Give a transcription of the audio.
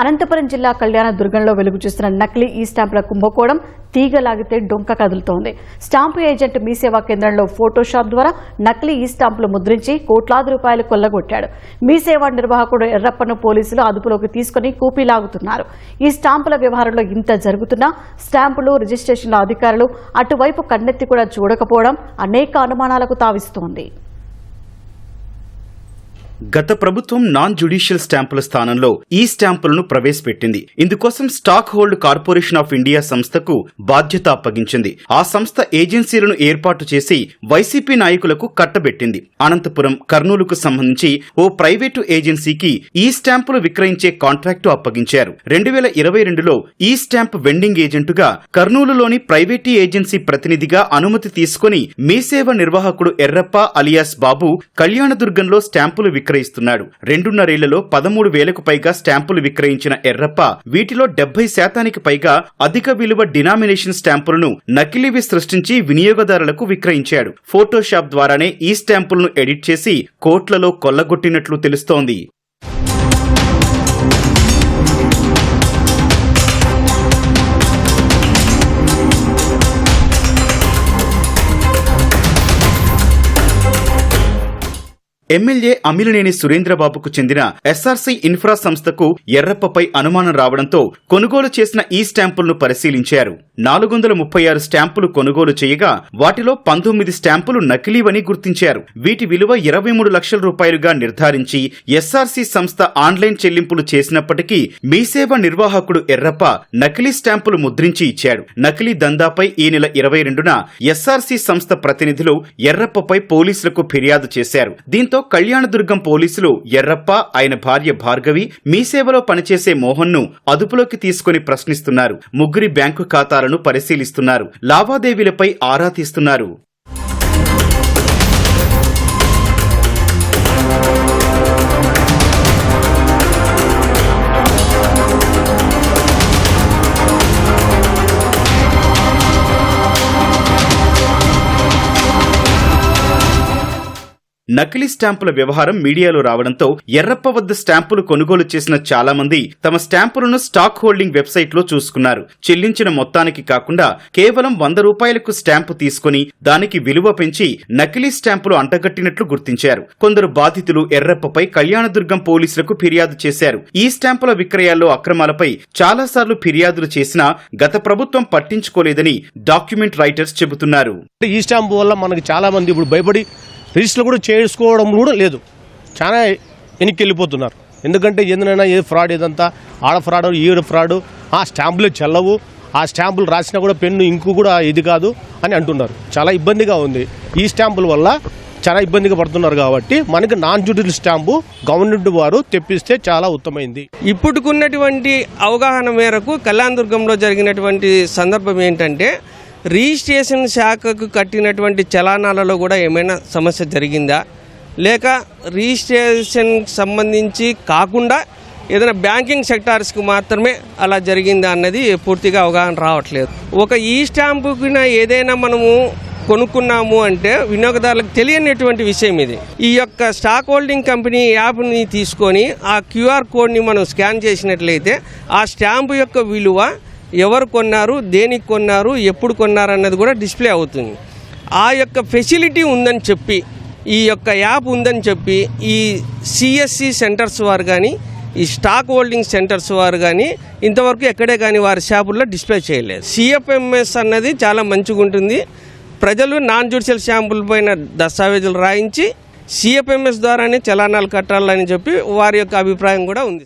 అనంతపురం జిల్లా కళ్యాణ దుర్గంలో వెలుగు చూస్తున్న నకిలీ ఈ స్టాంపుల కుంభకోణం తీగలాగితే డొంక కదులుతోంది. స్టాంపు ఏజెంట్ మీ సేవా కేంద్రంలో ఫోటోషాప్ ద్వారా నకిలీ ఈ స్టాంపులు ముద్రించి కోట్లాది రూపాయలు కొల్లగొట్టాడు. మీ సేవా నిర్వాహకుడు ఎర్రప్పను పోలీసులు అదుపులోకి తీసుకుని కూపీలాగుతున్నారు. ఈ స్టాంపుల వ్యవహారంలో ఇంత జరుగుతున్నా స్టాంపులు రిజిస్ట్రేషన్ల అధికారులు అటువైపు కన్నెత్తి కూడా చూడకపోవడం అనేక అనుమానాలకు తావిస్తోంది. గత ప్రభుత్వం నాన్ జ్యుడిషియల్ స్టాంపుల స్థానంలో ఈ స్టాంపులను ప్రవేశపెట్టింది. ఇందుకోసం stock hold corporation of India సంస్థకు బాధ్యత అప్పగించింది. ఆ సంస్థ ఏజెన్సీలను ఏర్పాటు చేసి వైసీపీ నాయకులకు కట్టబెట్టింది. అనంతపురం కర్నూలుకు సంబంధించి ఓ ప్రైవేటు ఏజెన్సీకి ఈ స్టాంపులు విక్రయించే కాంట్రాక్టు అప్పగించారు. రెండు వేల ఇరవై రెండులో ఈ స్టాంప్ వెండింగ్ ఏజెంటుగా కర్నూలులోని ప్రైవేటీ ఏజెన్సీ ప్రతినిధిగా అనుమతి తీసుకుని మీసేవ నిర్వాహకుడు ఎర్రప్ప అలియాస్ బాబు కళ్యాణదుర్గంలో స్టాంపులు విక్రయిస్తున్నాడు. రెండున్నరేళ్ళలో పదమూడు వేలకు పైగా స్టాంపులు విక్రయించిన ఎర్రప్ప వీటిలో డెబ్బై శాతానికి పైగా అధిక విలువ డినామినేషన్ స్టాంపులను నకిలీవి సృష్టించి వినియోగదారులకు విక్రయించాడు. ఫోటోషాప్ ద్వారానే ఈ స్టాంపులను ఎడిట్ చేసి కోట్లలో కొల్లగొట్టినట్లు తెలుస్తోంది. ఎమ్మెల్యే అమిలినేని సురేంద్రబాబుకు చెందిన ఎస్ఆర్సీ ఇన్ఫ్రా సంస్థకు ఎర్రప్పపై అనుమానం రావడంతో కొనుగోలు చేసిన ఈ స్టాంపులను పరిశీలించారు. నాలుగు వందల ముప్పై ఆరు స్టాంపులు కొనుగోలు చేయగా వాటిలో పంతొమ్మిది స్టాంపులు నకిలీవని గుర్తించారు. వీటి విలువ ఇరవై మూడు లక్షల రూపాయలుగా నిర్ధారించి ఎస్ఆర్సీ సంస్థ ఆన్లైన్ చెల్లింపులు చేసినప్పటికీ మీసేవ నిర్వాహకుడు ఎర్రప్ప నకిలీ స్టాంపులు ముద్రించి ఇచ్చాడు. నకిలీ దందాపై ఈ నెల ఇరవై రెండున ఎస్ఆర్సీ సంస్థ ప్రతినిధులు ఎర్రప్పపై పోలీసులకు ఫిర్యాదు చేశారు. దీంతో కళ్యాణదుర్గం పోలీసులు ఎర్రప్ప ఆయన భార్య భార్గవి మీ సేవలో పనిచేసే మోహన్ను అదుపులోకి తీసుకుని ప్రశ్నిస్తున్నారు. ముగ్గురి బ్యాంకు ఖాతాలను పరిశీలిస్తున్నారు. లావాదేవీలపై ఆరా తీస్తున్నారు. నకిలీ స్టాంపుల వ్యవహారం మీడియాలో రావడంతో ఎర్రప్ప వద్ద స్టాంపులు కొనుగోలు చేసిన చాలా మంది తమ స్టాంపులను స్టాక్ హోల్డింగ్ వెబ్సైట్లో చూసుకున్నారు. చెల్లించిన మొత్తానికి కాకుండా కేవలం వంద రూపాయలకు స్టాంపు తీసుకుని దానికి విలువ పెంచి నకిలీ స్టాంపులు అంటగట్టినట్లు గుర్తించారు. కొందరు బాధితులు ఎర్రప్పపై కళ్యాణదుర్గం పోలీసులకు ఫిర్యాదు చేశారు. ఈ స్టాంపుల విక్రయాల్లో అక్రమాలపై చాలాసార్లు ఫిర్యాదులు చేసినా గత ప్రభుత్వం పట్టించుకోలేదని డాక్యుమెంట్ రైటర్స్ చెబుతున్నారు. ఈ స్టాంపు వల్ల మనకు చాలా మంది ఇప్పుడు భయపడి రిజిస్టర్ కూడా చేసుకోవడం కూడా లేదు. చాలా వెనక్కి వెళ్ళిపోతున్నారు ఎందుకంటే ఏందైనా ఏ ఫ్రాడ్ ఇదంతా ఆడ ఫ్రాడ్ ఈడ ఫ్రాడ్ ఆ స్టాంపులు చెల్లవు. ఆ స్టాంపులు రాసినా కూడా పెన్ను ఇంకు కూడా ఇది కాదు అని అంటున్నారు. చాలా ఇబ్బందిగా ఉంది. ఈ స్టాంపుల వల్ల చాలా ఇబ్బందిగా పడుతున్నారు కాబట్టి మనకి నాన్ జ్యుడిషియల్ స్టాంపు గవర్నమెంట్ వారు తెప్పిస్తే చాలా ఉత్తమైంది ఇప్పుడుకున్నటువంటి అవగాహన మేరకు కళ్యాణదుర్గంలో జరిగినటువంటి సందర్భం ఏంటంటే రిజిస్ట్రేషన్ శాఖకు కట్టినటువంటి చలానాలలో కూడా ఏమైనా సమస్య జరిగిందా? లేక రిజిస్ట్రేషన్ సంబంధించి కాకుండా ఏదైనా బ్యాంకింగ్ సెక్టార్స్కి మాత్రమే అలా జరిగిందా అన్నది పూర్తిగా అవగాహన రావట్లేదు. ఒక ఈ స్టాంపుకి ఏదైనా మనము కొనుక్కున్నాము అంటే వినియోగదారులకు తెలియనటువంటి విషయం ఇది. ఈ యొక్క స్టాక్ హోల్డింగ్ కంపెనీ యాప్ని తీసుకొని ఆ క్యూఆర్ కోడ్ని మనం స్కాన్ చేసినట్లయితే ఆ స్టాంపు యొక్క విలువ ఎవరు కొన్నారు దేనికి కొన్నారు ఎప్పుడు కొన్నారు అన్నది కూడా డిస్ప్లే అవుతుంది. ఆ యొక్క ఫెసిలిటీ ఉందని చెప్పి ఈ యొక్క యాప్ ఉందని చెప్పి ఈ సిఎస్సి సెంటర్స్ వారు కానీ ఈ స్టాక్ హోల్డింగ్ సెంటర్స్ వారు కానీ ఇంతవరకు ఎక్కడే కానీ వారి షాపుల్లో డిస్ప్లే చేయలేదు. సిఎఫ్ఎంఎస్ అన్నది చాలా మంచిగా ఉంటుంది. ప్రజలు నాన్ జ్యుడిషియల్ షాంపుల్ పైన దస్తావేజులు రాయించి సిఎఫ్ఎంఎస్ ద్వారానే చలానాలు కట్టాలని చెప్పి వారి యొక్క అభిప్రాయం కూడా ఉంది.